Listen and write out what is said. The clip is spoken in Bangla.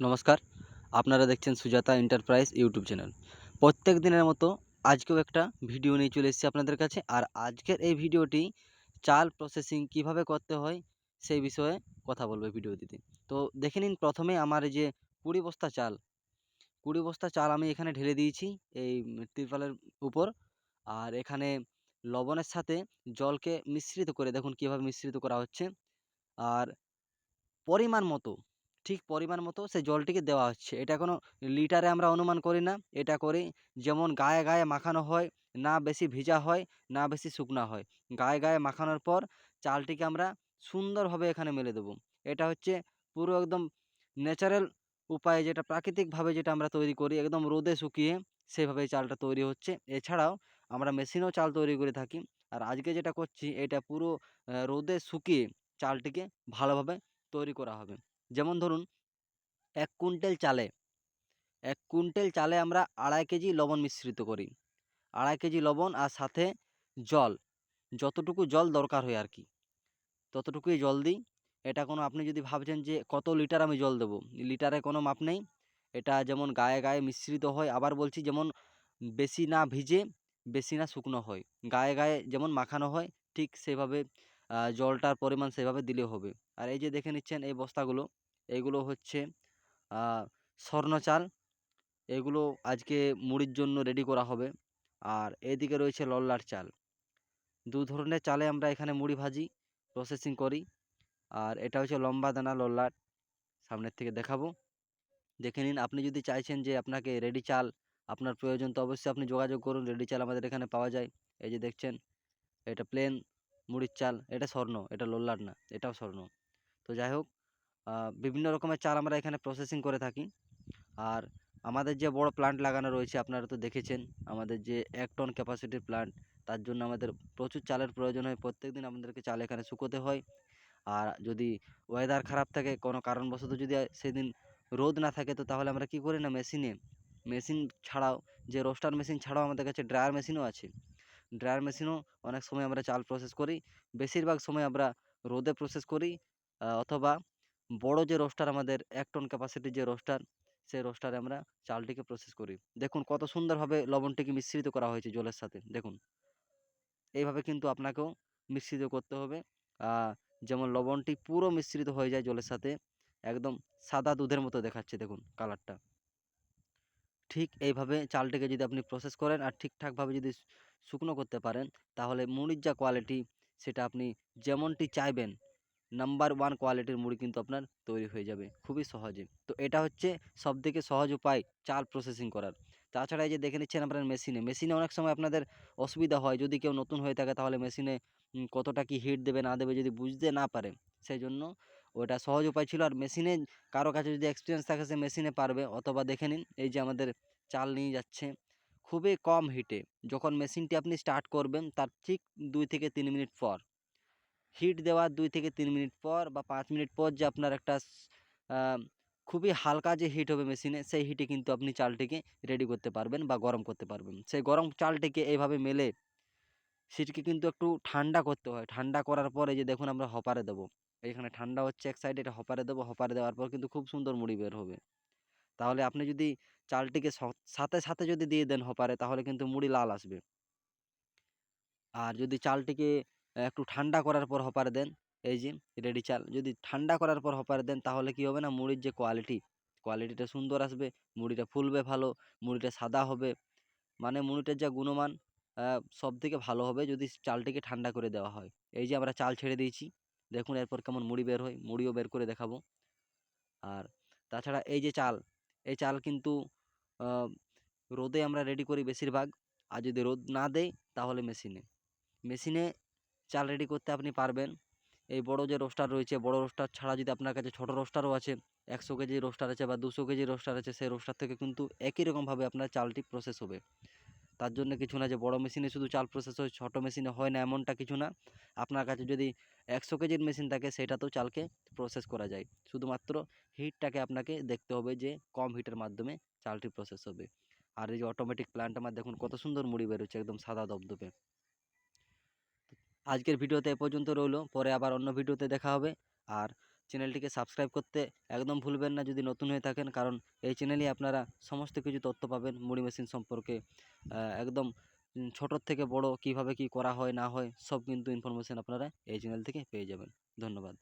নমস্কার। আপনারা দেখছেন সুজাতা এন্টারপ্রাইজ ইউটিউব চ্যানেল। প্রত্যেক দিনের মতো আজকেও একটা ভিডিও নিয়ে চলে এসেছি আপনাদের কাছে। আর আজকের এই ভিডিওটি চাল প্রসেসিং কীভাবে করতে হয়, সেই বিষয়ে কথা বলব ভিডিওটিতে। তো দেখে নিন প্রথমে আমার যে কুড়ি বস্তা চাল। কুড়ি বস্তা চাল আমি এখানে ঢেলে দিয়েছি এই ত্রিপালের উপর। আর এখানে লবণের সাথে জলকে মিশ্রিত করে, দেখুন কীভাবে মিশ্রিত করা হচ্ছে। আর পরিমাণ মতো ঠিক পরিমাণ মতো সেই জলটিকে দেওয়া হচ্ছে। এটা কোনো লিটারে আমরা অনুমান করি না। এটা করি যেমন গায়ে গায়ে মাখানো হয়, না বেশি ভিজা হয়, না বেশি শুকনা হয়। গায়ে গায়ে মাখানোর পর চালটিকে আমরা সুন্দরভাবে এখানে মেলে দেবো। এটা হচ্ছে পুরো একদম ন্যাচারাল উপায়ে যেটা প্রাকৃতিকভাবে যেটা আমরা তৈরি করি, একদম রোদে শুকিয়ে সেভাবে চালটা তৈরি হচ্ছে। এছাড়াও আমরা মেশিনেও চাল তৈরি করে থাকি। আর আজকে যেটা করছি, এটা পুরো রোদে শুকিয়ে চালটিকে ভালোভাবে তৈরি করা হবে। যেমন ধরুন, এক কুইন্টাল চালে, এক কুইন্টাল চালে আমরা আড়াই কেজি লবণ মিশ্রিত করি। আড়াই কেজি লবণ আর সাথে জল, যতটুকু জল দরকার হয় আর কি। ততটুকুই জল দিই। এটা কোনো আপনি যদি ভাবছেন যে কত লিটার আমি জল দেবো, লিটারে কোনো মাপ নেই। এটা যেমন গায়ে গায়ে মিশ্রিত হয়, আবার বলছি যেমন বেশি না ভিজে, বেশি না শুকনো হয়। গায়ে গায়ে যেমন মাখানো হয়, ঠিক সেভাবে জলটার পরিমাণ সেভাবে দিলে হবে। আর এই যে দেখে নিচ্ছেন এই বস্তাগুলো, এগুলো হচ্ছে স্বর্ণ চাল। এগুলো আজকে মুড়ির জন্য রেডি করা হবে। আর এদিকে রয়েছে লল্লার চাল। দু ধরনের চালে আমরা এখানে মুড়ি ভাজি প্রসেসিং করি। আর এটা হচ্ছে লম্বা দানা লল্লার। সামনের থেকে দেখাবো। দেখে নিন, আপনি যদি চাইছেন যে আপনাকে রেডি চাল আপনার প্রয়োজন, তো অবশ্যই আপনি যোগাযোগ করুন। রেডি চাল আমাদের এখানে পাওয়া যায়। এই যে দেখছেন, এটা প্লেন মুড়ির চাল, এটা স্বর্ণ, এটা লোল্লার না, এটাও স্বর্ণ। তো যাই হোক বিভিন্ন রকমের চাল আমরা এখানে প্রসেসিং করে থাকি। আর আমাদের যে বড় প্লান্ট লাগানো রয়েছে, আপনারা তো দেখেছেন, আমাদের যে এক টন ক্যাপাসিটির প্লান্ট তার জন্য আমাদের প্রচুর চালের প্রয়োজন হয়। প্রত্যেক দিন আমাদেরকে চাল এখানে শুকোতে হয়। আর যদি ওয়েদার খারাপ থাকে, কোনো কারণবশত যদি সেদিন রোদ না থাকে, তো তাহলে আমরা কি করি না মেশিনে মেশিন ছাড়াও, যে রোস্টার মেশিন ছাড়াও আমাদের কাছে ড্রায়ার মেশিনও আছে। ড্রায়ার মেশিনও অনেক সময় আমরা চাল প্রসেস করি। বেশিরভাগ সময় আমরা রোদে প্রসেস করি অথবা বড় যে রোস্টার আমাদের এক টন ক্যাপাসিটির যে রোস্টার সেই রোস্টারে আমরা চালটিকে প্রসেস করি। দেখুন কত সুন্দরভাবে লবণটিকে মিশ্রিত করা হয়েছে জলের সাথে, দেখুন। এইভাবে কিন্তু আপনাকেও মিশ্রিত করতে হবে। যেমন লবণটি পুরো মিশ্রিত হয়ে যায় জলের সাথে, একদম সাদা দুধের মতো দেখাচ্ছে, দেখুন কালারটা। ঠিক এইভাবে চালটিকে যদি আপনি প্রসেস করেন আর ঠিকঠাকভাবে যদি শুকনো করতে পারেন, তাহলে মুড়ির যা কোয়ালিটি সেটা আপনি যেমনটি চাইবেন নাম্বার ওয়ান কোয়ালিটির মুড়ি কিন্তু আপনার তৈরি হয়ে যাবে খুবই সহজে। তো এটা হচ্ছে সবথেকে সহজ উপায় চাল প্রসেসিং করার। তাছাড়া এই যে দেখে নিচ্ছেন আপনার মেশিনে মেশিনে অনেক সময় আপনাদের অসুবিধা হয়, যদি কেউ নতুন হয়ে থাকে তাহলে মেশিনে কতটা কি হিট দেবে না দেবে যদি বুঝতে না পারে সেই জন্য ওটা সহজ উপায় ছিল। আর মেশিনে কারও কাছে যদি এক্সপিরিয়েন্স থাকে, সে মেশিনে পারবে। অথবা দেখে নিন, এই যে আমাদের চাল নিয়ে যাচ্ছে, খুবই কম হিটে যখন মেশিনটি আপনি স্টার্ট করবেন, তার ঠিক দুই থেকে তিন মিনিট পর। হিট দেওয়ার দুই থেকে তিন মিনিট পর বা পাঁচ মিনিট পর যে আপনার একটা খুবই হালকা যে হিট হবে মেশিনে, সেই হিটে কিন্তু আপনি চালটিকে রেডি করতে পারবেন বা গরম করতে পারবেন। সেই গরম চালটিকে এইভাবে মেলে, সেটিকে কিন্তু একটু ঠান্ডা করতে হয়। ঠান্ডা করার পরে যে দেখুন, আমরা হপারে দেবো। এখানে ঠান্ডা হচ্ছে এক সাইডে এটা হপারে দেবো হপারে দেওয়ার পর কিন্তু খুব সুন্দর মুড়ি বের হবে। তাহলে আপনি যদি চালটিকে সাথে সাথে যদি দিয়ে দেন হপারে তাহলে কিন্তু মুড়ি লাল আসবে। আর যদি চালটিকে একটু ঠান্ডা করার পর হপারে দেন, এই যে, রেডি চাল, যদি ঠান্ডা করার পর হপারে দেন, তাহলে কি হবে না, মুড়ির যে কোয়ালিটি কোয়ালিটিটা সুন্দর আসবে, মুড়িটা ফুলবে ভালো, মুড়িটা সাদা হবে মানে মুড়িটার যা গুণমান সব থেকে ভালো হবে যদি চালটিকে ঠান্ডা করে দেওয়া হয়। এই যে আমরা চাল ছেড়ে দিয়েছি। দেখুন এরপর কেমন মুড়ি বের হয়, মুড়িও বের করে দেখাবো। আর তাছাড়া এই যে চাল, এই চাল কিন্তু রোদে আমরা রেডি করি বেশিরভাগ। আর যদি রোদ না দেয় তাহলে মেশিনে। মেশিনে চাল রেডি করতে আপনি পারবেন। এই বড় যে রোস্টার রয়েছে, বড় রোস্টার ছাড়া যদি আপনার কাছে ছোট রোস্টারও আছে, একশো কেজি রোস্টার আছে বা দুশো কেজি রোস্টার আছে, সেই রোস্টার থেকে কিন্তু একই রকমভাবে আপনার চালটি প্রসেস হবে। তার জন্য কিছু না যে বড় মেশিনে শুধু চাল প্রসেস হয়, ছোট মেশিনে হয় না এমনটা কিছু না। আপনার কাছে যদি একশো কেজির মেশিন থাকে, সেটাতেও চালকে প্রসেস করা যায়। শুধুমাত্র হিটটাকে আপনাকে দেখতে হবে যে কম হিটের মাধ্যমে চালটি প্রসেস হবে। আর এই যে অটোমেটিক প্ল্যান্ট আমার দেখুন কত সুন্দর মুড়ি বেরোচ্ছে একদম সাদা দবদবে আজকের ভিডিওতে এ পর্যন্ত রইল। পরে আবার অন্য ভিডিওতে দেখা হবে। আর চ্যানেলটিকে সাবস্ক্রাইব করতে একদম ভুলবেন না যদি নতুন হয়ে থাকেন। কারণ এই চ্যানেলেই আপনারা সমস্ত কিছু তথ্য পাবেন মুড়ি মেশিন সম্পর্কে। একদম ছোটোর থেকে বড় কীভাবে কি করা হয়, না হয়, সব কিন্তু ইনফরমেশন আপনারা এই চ্যানেল থেকে পেয়ে যাবেন। ধন্যবাদ।